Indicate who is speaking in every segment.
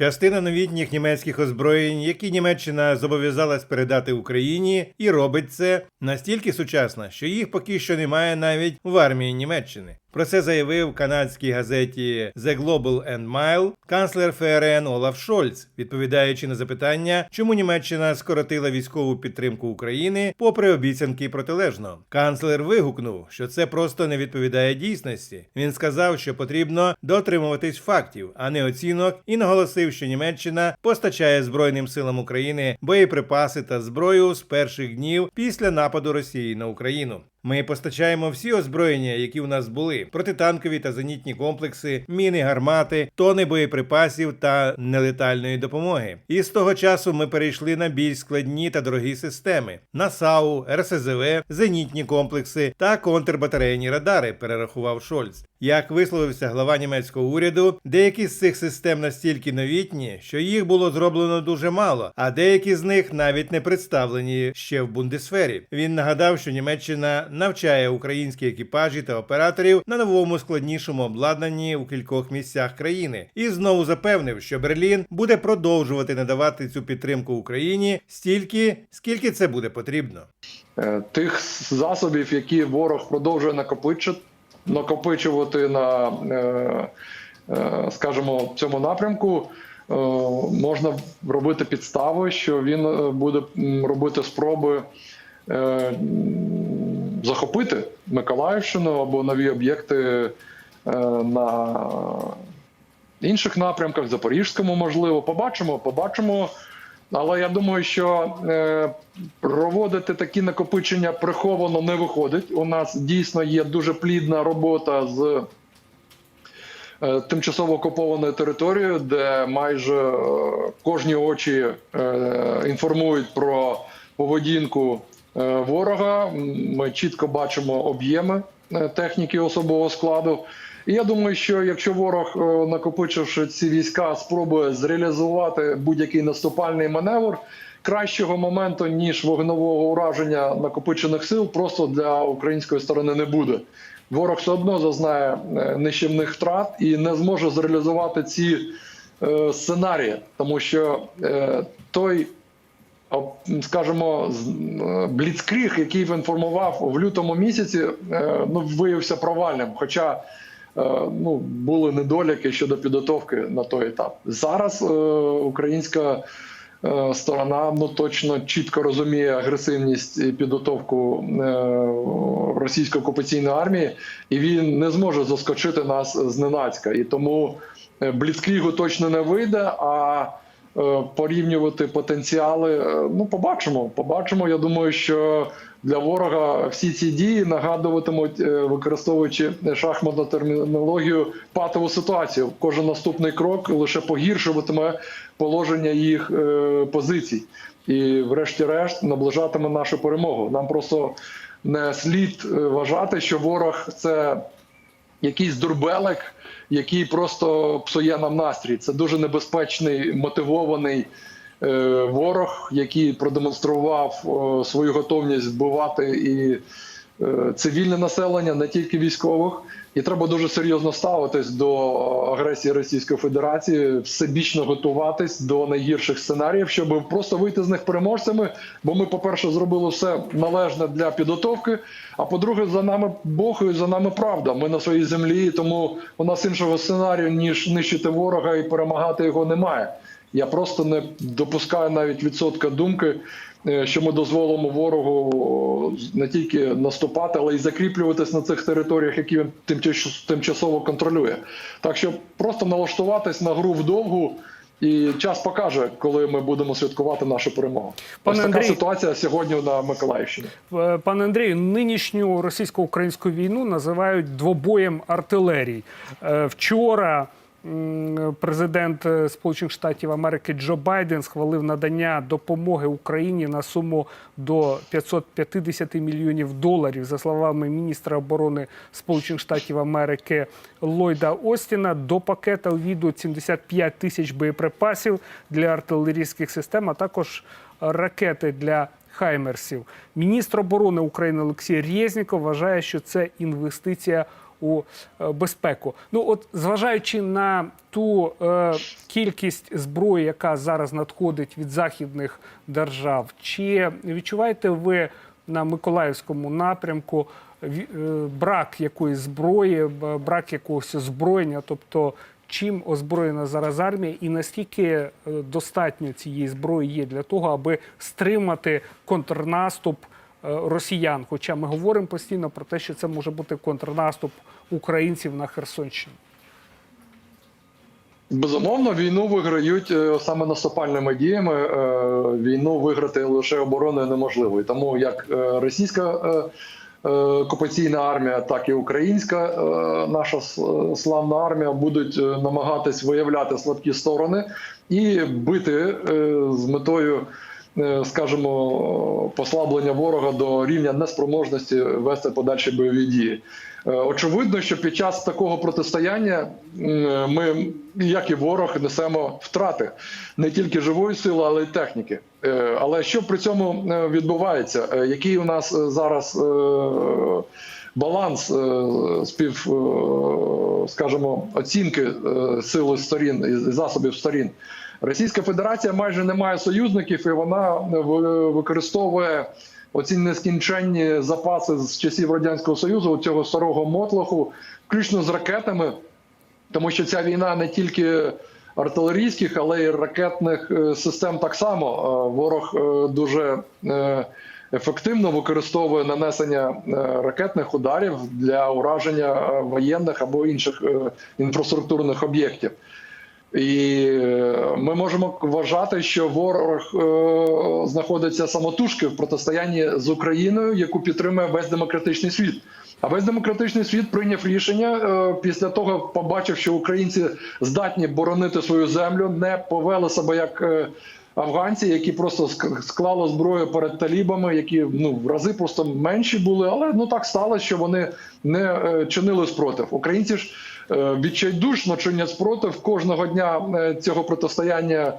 Speaker 1: Частина новітніх німецьких озброєнь, які Німеччина зобов'язалась передати Україні, і робить це настільки сучасно, що їх поки що немає навіть в армії Німеччини. Про це заявив канадській газеті The Global and Mile канцлер ФРН Олаф Шольц, відповідаючи на запитання, чому Німеччина скоротила військову підтримку України, попри обіцянки протилежного. Канцлер вигукнув, що це просто не відповідає дійсності. Він сказав, що потрібно дотримуватись фактів, а не оцінок, і наголосив, що Німеччина постачає Збройним силам України боєприпаси та зброю з перших днів після нападу Росії на Україну. Ми постачаємо всі озброєння, які у нас були: протитанкові та зенітні комплекси, міни, гармати, тони боєприпасів та нелетальної допомоги. І з того часу ми перейшли на більш складні та дорогі системи: НАСАУ, РСЗВ, зенітні комплекси та контрбатарейні радари, перерахував Шольц. Як висловився глава німецького уряду, деякі з цих систем настільки новітні, що їх було зроблено дуже мало, а деякі з них навіть не представлені ще в Бундесфері. Він нагадав, що Німеччина навчає українські екіпажі та операторів на новому складнішому обладнанні у кількох місцях країни, і знову запевнив, що Берлін буде продовжувати надавати цю підтримку Україні стільки, скільки це буде потрібно.
Speaker 2: Е, тих засобів, які ворог продовжує накопичити, накопичувати на, е, е, скажімо, цьому напрямку. е, Можна робити підстави, що він буде робити спроби захопити Миколаївщину або нові об'єкти на інших напрямках, Запорізькому, можливо. Побачимо, побачимо. Але я думаю, що е, проводити такі накопичення приховано не виходить. У нас дійсно є дуже плідна робота з е, тимчасово окупованою територією, де майже е, кожні очі е, інформують про поведінку е, ворога. Ми чітко бачимо об'єми е, техніки особового складу. І я думаю, що якщо ворог, накопичивши ці війська, спробує зреалізувати будь-який наступальний маневр, кращого моменту ніж вогневого ураження накопичених сил, просто для української сторони не буде. Ворог все одно зазнає е, нищівних втрат і не зможе зреалізувати ці е, сценарії, тому що е, той скажімо, бліцкріг, який він формував в лютому місяці, ну виявився провальним. Хоча ну були недоліки щодо підготовки на той етап. Зараз е, українська е, сторона ну точно чітко розуміє агресивність і підготовку е, російської окупаційної армії, і він не зможе заскочити нас зненацька. І тому е, бліцкрігу точно не вийде. А е, порівнювати потенціали. е, Ну, побачимо. Побачимо. Я думаю, що для ворога всі ці дії нагадуватимуть, е, використовуючи шахматну термінологію, патову ситуацію. Кожен наступний крок лише погіршуватиме положення їх е, позицій. І, врешті-решт, наближатиме нашу перемогу. Нам просто не слід е, вважати, що ворог це якийсь дурбелик, який просто псує нам настрій. Це дуже небезпечний мотивований е, ворог, який продемонстрував е, свою готовність вбивати і цивільне населення, не тільки військових. І треба дуже серйозно ставитись до агресії Російської Федерації, всебічно готуватись до найгірших сценаріїв, щоб просто вийти з них переможцями. Бо ми, по-перше, зробили все належне для підготовки. А по-друге, за нами Бог і за нами правда. Ми на своїй землі, тому у нас іншого сценарію ніж нищити ворога і перемагати його немає. Я просто не допускаю навіть відсотка думки, е, що ми дозволимо ворогу не тільки наступати, але й закріплюватись на цих територіях, які він тимчас- тимчасово контролює. Так що просто налаштуватись на гру вдовгу. І час покаже, коли ми будемо святкувати нашу перемогу.
Speaker 3: Пане
Speaker 2: Ось така
Speaker 3: Андрій.
Speaker 2: ситуація сьогодні на Миколаївщині.
Speaker 3: Е, Пане Андрію, нинішню російсько-українську війну називають двобоєм артилерії. Е, Вчора президент е, Сполучених Штатів Америки Джо Байден схвалив надання допомоги Україні на суму до 550 мільйонів доларів. За словами міністра оборони Сполучених Штатів Америки Ллойда Остіна, до пакета увійдуть 75 тисяч боєприпасів для артилерійських систем, а також ракети для Хаймерсів. Міністр оборони України Олексій Резніков вважає, що це інвестиція у е, безпеку. Ну, от зважаючи на ту е, кількість зброї, яка зараз надходить від західних держав, чи відчуваєте ви на Миколаївському напрямку е, брак якоїсь зброї, брак якогось озброєння, тобто чим озброєна зараз армія, і наскільки е, достатньо цієї зброї є для того, аби стримати контрнаступ росіян? Хоча ми говоримо постійно про те, що це може бути контрнаступ українців на Херсонщину.
Speaker 2: Безумовно, війну виграють е, саме наступальними діями. Е, Війну виграти лише обороною неможливо. І тому як е, російська е, е, окупаційна армія, так і українська е, наша славна армія будуть е, намагатись виявляти слабкі сторони і бити е, з метою. Е, Скажімо, послаблення ворога до рівня неспроможності вести подальші бойові дії. Е, Очевидно, що під час такого протистояння ми, як і ворог, несемо втрати не тільки живої сили, але й техніки. Е, Але що при цьому відбувається? Який у нас зараз баланс спів, скажімо, оцінки сили сторін і засобів сторін? Російська Федерація майже не має союзників, і вона використовує оці нескінченні запаси з часів радянського союзу, цього старого мотлоху, включно з ракетами, тому що ця війна не тільки артилерійських, але й ракетних е, систем так само. Е, Ворог е, дуже е, ефективно використовує нанесення е, ракетних ударів для ураження е, воєнних або інших е, інфраструктурних об'єктів. І е, ми можемо вважати, що ворог е, знаходиться самотужки в протистоянні з Україною, яку підтримує весь демократичний світ. А весь демократичний світ прийняв рішення е, після того, побачив, що українці здатні боронити свою землю, не повели себе як е, афганці, які просто ск- склали зброю перед талібами, які ну в рази просто менші були, але ну так сталося, що вони не чинили спротив. Українці ж відчайдушно чинять спротив кожного дня е, цього протистояння е,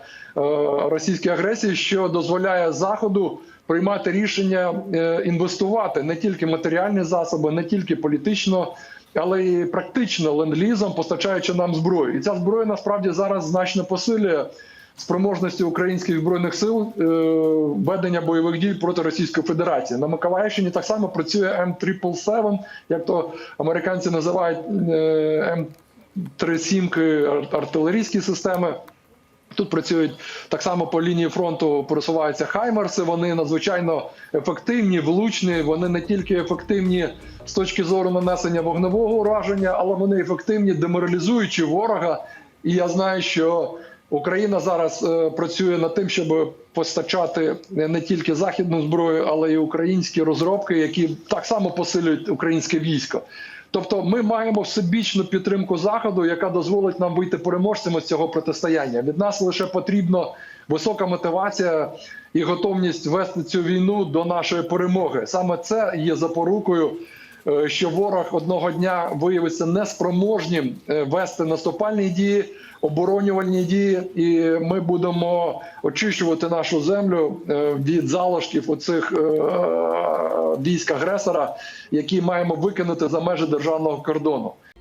Speaker 2: російській агресії, що дозволяє заходу приймати рішення е, інвестувати не тільки матеріальні засоби, не тільки політично. Але й практично ленд-лізом постачаючи нам зброю, і ця зброя насправді зараз значно посилює спроможності українських збройних сил е, ведення бойових дій проти Російської Федерації. На Миколаївщині так само працює М777, як то американці називають е, М37 ар- артилерійські системи. Тут працюють так само по лінії фронту просуваються хаймерси. Вони надзвичайно ефективні, влучні. Вони не тільки ефективні з точки зору нанесення вогневого ураження, але вони ефективні, деморалізуючи ворога. І я знаю, що Україна зараз е, працює над тим, щоб постачати не тільки західну зброю, але й українські розробки, які так само посилюють українське військо. Тобто, ми маємо всебічну підтримку заходу, яка дозволить нам вийти переможцями з цього протистояння. Від нас лише потрібно висока мотивація і готовність вести цю війну до нашої перемоги. Саме це є запорукою, що ворог одного дня виявиться неспроможнім е, вести наступальні дії, оборонювальні дії, і ми будемо очищувати нашу землю е, від залишків оцих е, військ агресора, які маємо викинути за межі державного кордону.